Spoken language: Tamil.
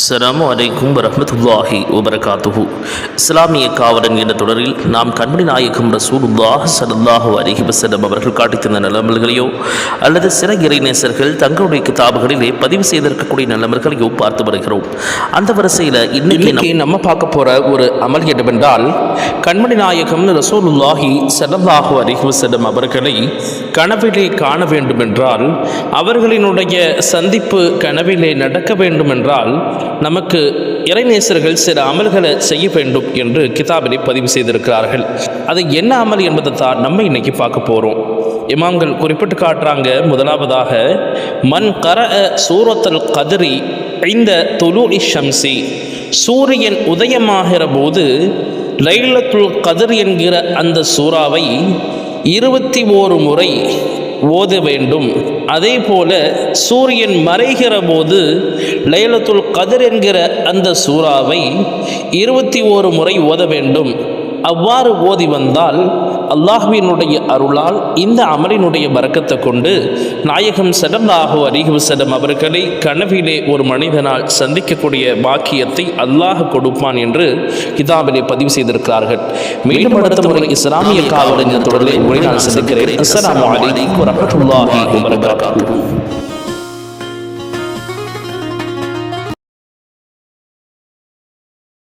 அஸ்லாம் வலைக்கும் வரமத்துல்லாஹி வபரகாத்துஹு. இஸ்லாமிய காவலன் என்ற தொடரில் நாம் கண்மணி நாயகம் ரசூலுல்லாஹ் ஸல்லல்லாஹு அலைஹி வசலம் அவர்கள் காட்டித்தந்த நிலமல்களையோ அல்லது சில இறைநேசர்கள் தங்களுடைய கிதாபுகளிலே பதிவு செய்திருக்கக்கூடிய நிலமல்களையோ பார்த்து வருகிறோம். அந்த வரிசையில் இன்னைக்கு நம்ம பார்க்க போகிற ஒரு அமல் என்னவென்றால் கண்மணி நாயகம் ரசூலுல்லாஹி ஸல்லல்லாஹு அலைஹி அவர்களை கனவிலே காண வேண்டுமென்றால் அவர்களினுடைய சந்திப்பு கனவிலே நடக்க வேண்டுமென்றால் நமக்கு இறைநேசர்கள் சில அமல்களை செய்ய வேண்டும் என்று கிதாபிலே பதிவு செய்திருக்கிறார்கள். அது என்ன அமல் என்பதை தான் நம்ம இன்னைக்கு பார்க்க போகிறோம் இமாம்கள் குறிப்பிட்டு காட்டுறாங்க முதலாவதாக மண் கர சூரத்தல் கதிரி இந்த துலு இஷம்சி சூரியன் உதயமாகிற போது லைலத்துல் கதிர் என்கிற அந்த சூறாவை இருபத்தி ஓரு முறை ஓத வேண்டும். அதே போல சூரியன் மறைகிற போது லைலத்துல் கதிர் என்கிற அந்த சூறாவை இருபத்தி ஓரு முறை ஓத வேண்டும். அவ்வாறு ஓதி வந்தால் அல்லாஹுவினுடைய அருளால் இந்த அமலினுடைய வரக்கத்தை கொண்டு நாயகம் செடல்லாஹு அரிஹு செடம் அவர்களை கனவிலே ஒரு மனிதனால் சந்திக்கக்கூடிய பாக்கியத்தை அல்லாஹ் கொடுப்பான் என்று கிதாபிலே பதிவு செய்திருக்கிறார்கள். மேலும் அடுத்த முறை இஸ்லாமிய காவலர் தொடரில் உரை நான் சந்திக்கிறேன். அஸ்லாம் அலைக்கும் வரஹ்மத்துல்லாஹி